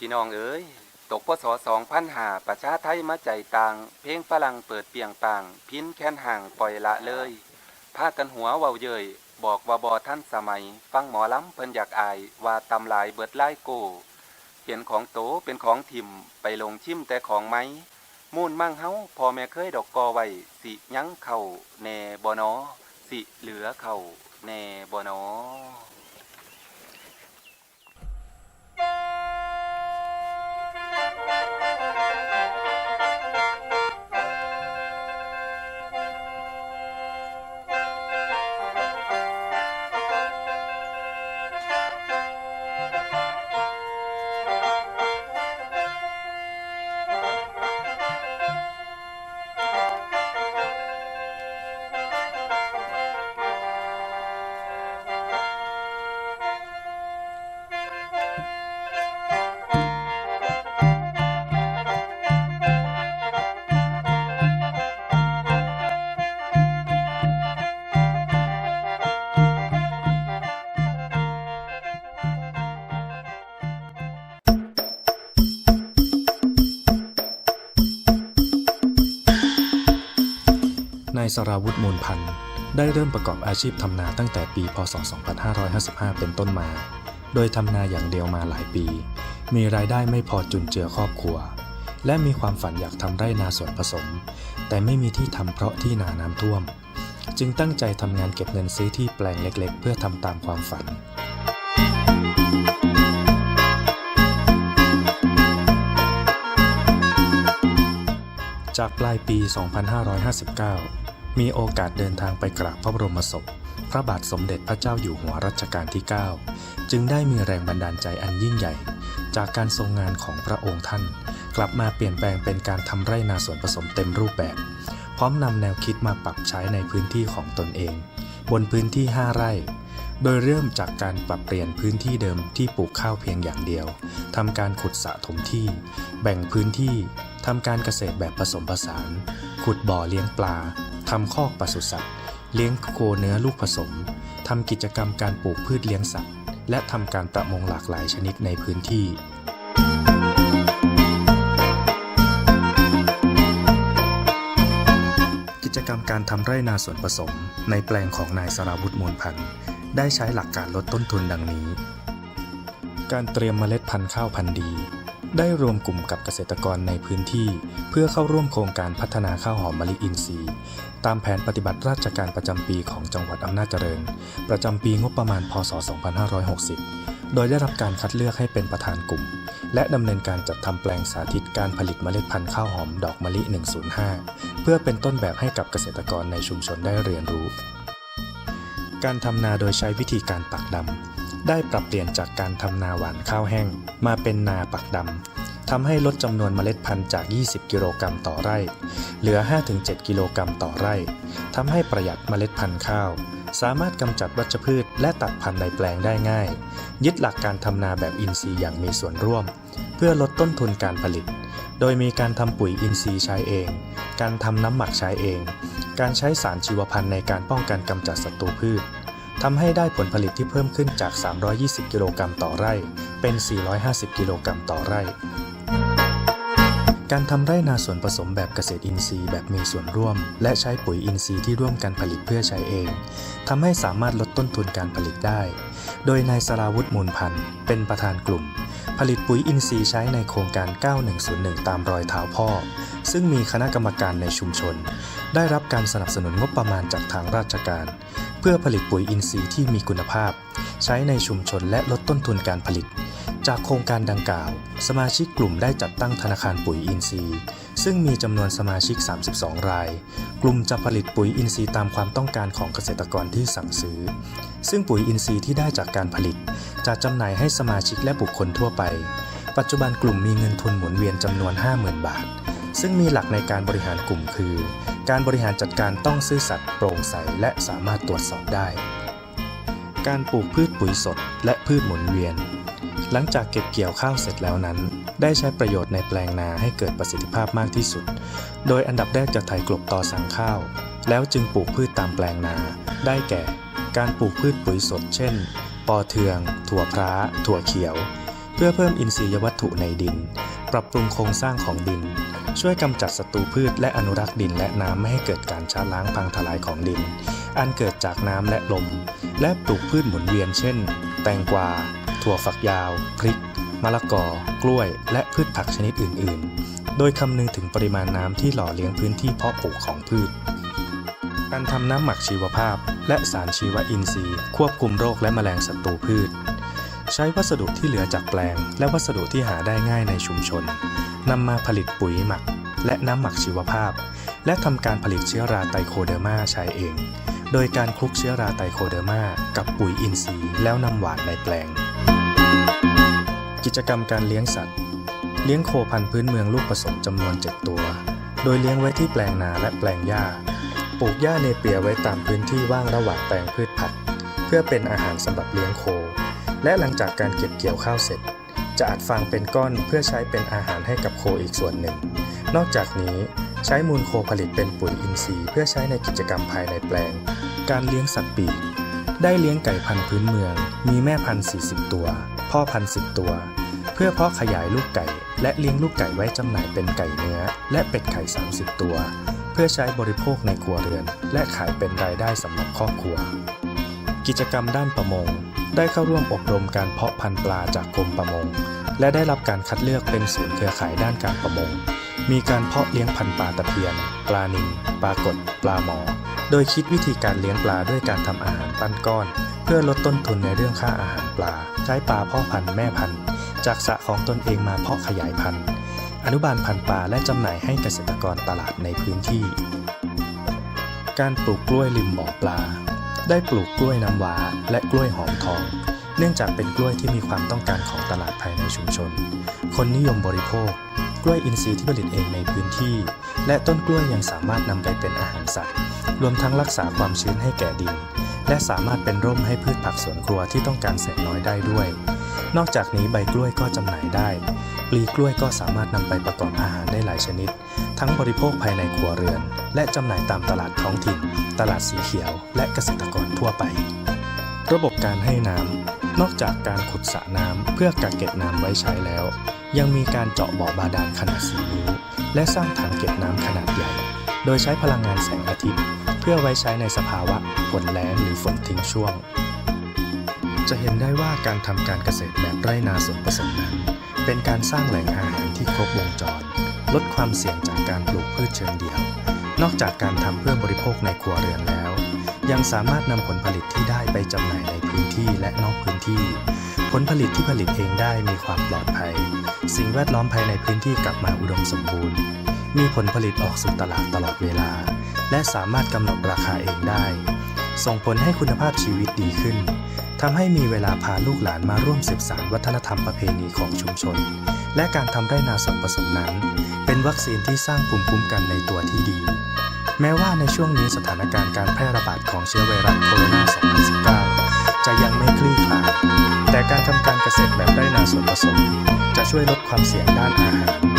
พี่น้องเอ๋ยตกพศ2005ประชาไทยมาใจต่าง เพลงฝรั่งเปิดเปียงปาง พินแค้นห่างปล่อยละเลยพากันหัวเว้าเยยบอกว่าบอท่านสมัย ฟังหมอลำเพิ่นอยากอาย ว่าตำหลายเบิดไล่โก เป็นของโตเป็นของถิ่มไปลงชิมแต่ของไม้มูนมั่งเฮาพ่อแม่เคยดอกกอไว้สิยั้งเข่าแน่บ่นอสิเหลือเข่าแน่บ่นอายสราวุธมูลพันธ์ได้เริ่มประกอบอาชีพทำนาตั้งแต่ปี พศ 2555 เป็นต้นมา โดยทำนาอย่างเดียวมาหลายปี มีรายได้ไม่พอจุนเจือครอบครัว และมีความฝันอยากทำไร่นาสวนผสม แต่ไม่มีที่ทำเพราะที่นาน้ำท่วม จึงตั้งใจทำงานเก็บเงินซื้อที่แปลงเล็กๆ เพื่อทำตามความฝันจากปลายปี 2559 มีโอกาสเดินทางไปกราบพระบรมศพ พระบาทสมเด็จพระเจ้าอยู่หัวรัชกาลที่ 9 จึงได้มีแรงบันดาลใจอันยิ่งใหญ่ จากการทรงงานของพระองค์ท่าน กลับมาเปลี่ยนแปลงเป็นการทำไร่นาสวนผสมเต็มรูปแบบ พร้อมนำแนวคิดมาปรับใช้ในพื้นที่ของตนเอง บนพื้นที่ 5 ไร่ โดยเริ่มจากการปรับเปลี่ยนพื้นที่เดิมที่ปลูกข้าวเพียงอย่างเดียวทำการขุดสะถมที่ แบ่งพื้นที่ทำการเกษตรแบบผสมผสาน ขุดบ่อเลี้ยงปลา ทำคอกปศุสัตว์ เลี้ยงโคเนื้อลูกผสม ทำกิจกรรมการปลูกพืชเลี้ยงสัตว์ และทำการประมงหลากหลายชนิดในพื้นที่กิจกรรมการทำไร่นาสวนผสม ในแปลงของนายสราวุธมูลพันธ์ได้ใช้หลักการลดต้นทุนดังนี้ การเตรียมเมล็ดพันธุ์ข้าวพันธุ์ดี ได้รวมกลุ่มกับเกษตรกรในพื้นที่ เพื่อเข้าร่วมโครงการพัฒนาข้าวหอมมะลิอินทรีย์ ตามแผนปฏิบัติราชการประจำปีของจังหวัดอำนาจเจริญ ประจำปีงบประมาณพศ 2560 โดยได้รับการคัดเลือกให้เป็นประธานกลุ่ม และดำเนินการจัดทำแปลงสาธิตการผลิตเมล็ดพันธุ์ข้าวหอมดอกมะลิ 105 เพื่อเป็นต้นแบบให้กับเกษตรกรในชุมชนได้เรียนรู้ การทำนาโดยใช้วิธีการปักดำ ได้ปรับเปลี่ยนจากการทำนาหวานข้าวแห้ง มาเป็นนาปักดำทำให้ลดจำนวนเมล็ดพันธุ์จาก 20 กิโลกรัมต่อไร่ เหลือ 5-7 กิโลกรัมต่อไร่ทำให้ประหยัดเมล็ดพันธุ์ข้าว สามารถกำจัดวัชพืชและตัดพันธุ์ในแปลงได้ง่าย ยึดหลักการทำนาแบบอินทรีย์อย่างมีส่วนร่วม เพื่อลดต้นทุนการผลิต โดยมีการทำปุ๋ยอินทรีย์ใช้เอง การทำน้ำหมักใช้เอง การใช้สารชีวพันธุ์ในการป้องกันกำจัดศัตรูพืช ทำให้ได้ผลผลิตที่เพิ่มขึ้นจาก 320 กิโลกรัมต่อไร่ เป็น 450 กิโลกรัมต่อไร่ การทำไร่นาส่วนผสมแบบเกษตรอินทรีย์แบบมีส่วนร่วม และใช้ปุ๋ยอินทรีย์ที่ร่วมกันผลิตเพื่อใช้เองทำให้สามารถลดต้นทุนการผลิตได้ โดยนายสราวุธมูลพันธ์เป็นประธานกลุ่ม ผลิตปุ๋ยอินทรีย์ใช้ในโครงการ 9101 ตามรอยเท้าพ่อ ซึ่งมีคณะกรรมการในชุมชน ได้รับการสนับสนุนงบประมาณจากทางราชการ พื่อผลิตปุ๋ยอินทรีย์ที่มีคุณภาพ ใช้ในชุมชนและลดต้นทุนการผลิต จากโครงการดังกล่าว สมาชิกกลุ่มได้จัดตั้งธนาคารปุ๋ยอินทรีย์ ซึ่งมีจำนวนสมาชิก 32 ราย กลุ่มจะผลิตปุ๋ยอินทรีย์ตามความต้องการของเกษตรกรที่สั่งซื้อ ซึ่งปุ๋ยอินทรีย์ที่ได้จากการผลิต จะจำหน่ายให้สมาชิกและบุคคลทั่วไป ปัจจุบันกลุ่มมีเงินทุนหมุนเวียนจำนวน 50,000 บาท ซึ่งมีหลักในการบริหารกลุ่มคือ การบริหารจัดการต้องซื่อสัตย์โปร่งใสและสามารถตรวจสอบได้ การปลูกพืชปุ๋ยสดและพืชหมุนเวียน หลังจากเก็บเกี่ยวข้าวเสร็จแล้วนั้น ได้ใช้ประโยชน์ในแปลงนาให้เกิดประสิทธิภาพมากที่สุด โดยอันดับแรกจะไถกลบต่อสังข้าว แล้วจึงปลูกพืชตามแปลงนา ได้แก่ การปลูกพืชปุ๋ยสด เช่น ปอเทือง ถั่วพร้าถั่วเขียว เพื่อเพิ่มอินทรียวัตถุในดิน รับปรุงโครงสร้างของดิน ช่วยกำจัดศัตรูพืชและอนุรักษ์ดินและน้ำไม่ให้เกิดการชะล้างพังทลายของดิน อันเกิดจากน้ำและลม และปลูกพืชหมุนเวียนเช่น แตงกวา ถั่วฝักยาว พริก มะละกอ กล้วย และพืชผักชนิดอื่น ๆ โดยคำนึงถึงปริมาณน้ำที่หล่อเลี้ยงพื้นที่เพาะปลูกของพืชการทำน้ำหมักชีวภาพ และสารชีวอินทรีย์ ควบคุมโรคและแมลงศัตรูพืช ใช้วัสดุที่เหลือจากแปลง และวัสดุที่หาได้ง่ายในชุมชนนำมาผลิตปุ๋ยหมัก และน้ำหมักชีวภาพ และทำการผลิตเชื้อราไตโคเดอร์มาใช้เอง โดยการคลุกเชื้อราไตโคเดอร์มากับปุ๋ยอินทรีย์แล้วนำหวานในแปลง กิจกรรมการเลี้ยงสัตว์ เลี้ยงโคพันธุ์พื้นเมืองลูกผสมจำนวน 7 ตัว โดยเลี้ยงไว้ที่แปลงนาและแปลงหญ้าปลูกหญ้าเนเปียไว้ตามพื้นที่ว่างระหว่างแปลงพืชผัก เพื่อเป็นอาหารสำหรับเลี้ยงโค และหลังจากการเก็บเกี่ยวข้าวเสร็จ จะอัดฟางเป็นก้อนเพื่อใช้เป็นอาหารให้กับโคอีกส่วนหนึ่ง นอกจากนี้ใช้มูลโคผลิตเป็นปุ๋ยอินทรีย์ เพื่อใช้ในกิจกรรมภายในแปลง การเลี้ยงสัตว์ปีก ได้เลี้ยงไก่พันธุ์พื้นเมือง มีแม่พันธุ์40 ตัว พ่อพันธุ์10 ตัว เพื่อเพาะขยายลูกไก่ และเลี้ยงลูกไก่ไว้จำหน่ายเป็นไก่เนื้อ และเป็ดไข่ 30 ตัว เพื่อใช้บริโภคในครัวเรือน และขายเป็นรายได้สำหรับครอบครัว กิจกรรมด้านประมง ได้เข้าร่วมอบรมการเพาะพันธุ์ปลาจากกรมประมง และได้รับการคัดเลือกเป็นศูนย์เครือข่ายด้านการประมง มีการเพาะเลี้ยงพันธุ์ปลาตะเพียน ปลานิลปลากดปลาหมอ โดยคิดวิธีการเลี้ยงปลาด้วยการทำอาหารปั้นก้อน เพื่อลดต้นทุนในเรื่องค่าอาหารปลา ใช้ปลาพ่อพันธุ์แม่พันธุ์ จากสระของตนเองมาเพาะขยายพันธุ์ อนุบาลพันธุ์ปลาและจำหน่ายให้เกษตรกรตลาดในพื้นที่ การปลูกกล้วยริมบ่อปลา ได้ปลูกกล้วยน้ำว้าและกล้วยหอมทอง เนื่องจากเป็นกล้วยที่มีความต้องการของตลาดภายในชุมชน คนนิยมบริโภค กล้วยอินทรีย์ที่ผลิตเองในพื้นที่ และต้นกล้วยยังสามารถนำไปเป็นอาหารสัตว์ รวมทั้งรักษาความชื้นให้แก่ดิน และสามารถเป็นร่มให้พืชผักสวนครัวที่ต้องการแสงน้อยได้ด้วย นอกจากนี้ใบกล้วยก็จำหน่ายได้ ปลีกล้วยก็สามารถนำไปประกอบอาหารได้หลายชนิด ทั้งบริโภคภายในครัวเรือน และจำหน่ายตามตลาดท้องถิ่น ตลาดสีเขียว และเกษตรกรทั่วไป ระบบการให้น้ำนอกจากการขุดสระน้ำเพื่อกักเก็บน้ำไว้ใช้แล้ว ยังมีการเจาะบ่อบาดาลขนาด4นิ้ว และสร้างถังเก็บน้ำขนาดใหญ่ โดยใช้พลังงานแสงอาทิตย์ เพื่อไว้ใช้ในสภาวะฝนแล้งหรือฝนทิ้งช่วง จะเห็นได้ว่าการทำการเกษตรแบบไร่นาสวนผสมนั้นเป็นการสร้างแหล่งอาหารที่ครบวงจร ลดความเสี่ยงจากการปลูกพืชเชิงเดี่ยว นอกจากการทำเพื่อบริโภคในครัวเรือนแล้ว ยังสามารถนำผลผลิตที่ได้ไปจำหน่ายในพื้นที่และนอกพื้นที่ ผลผลิตที่ผลิตเองได้มีความปลอดภัย สิ่งแวดล้อมภายในพื้นที่กลับมาอุดมสมบูรณ์ มีผลผลิตออกสู่ตลาดตลอดเวลา และสามารถกำหนดราคาเองได้ ส่งผลให้คุณภาพชีวิตดีขึ้นทำให้มีเวลาพาลูกหลานมาร่วมสืบสานวัฒนธรรมประเพณีของชุมชน และการทำไร่นาส่วนผสมนั้น เป็นวัคซีนที่สร้างภูมิคุ้มกันในตัวที่ดี แม้ว่าในช่วงนี้สถานการณ์การแพร่ระบาดของเชื้อไวรัสโคโรนา 2019 จะยังไม่คลี่คลาย แต่การทำการเกษตรแบบไร่นาส่วนผสม จะช่วยลดความเสี่ยงด้านอาหาร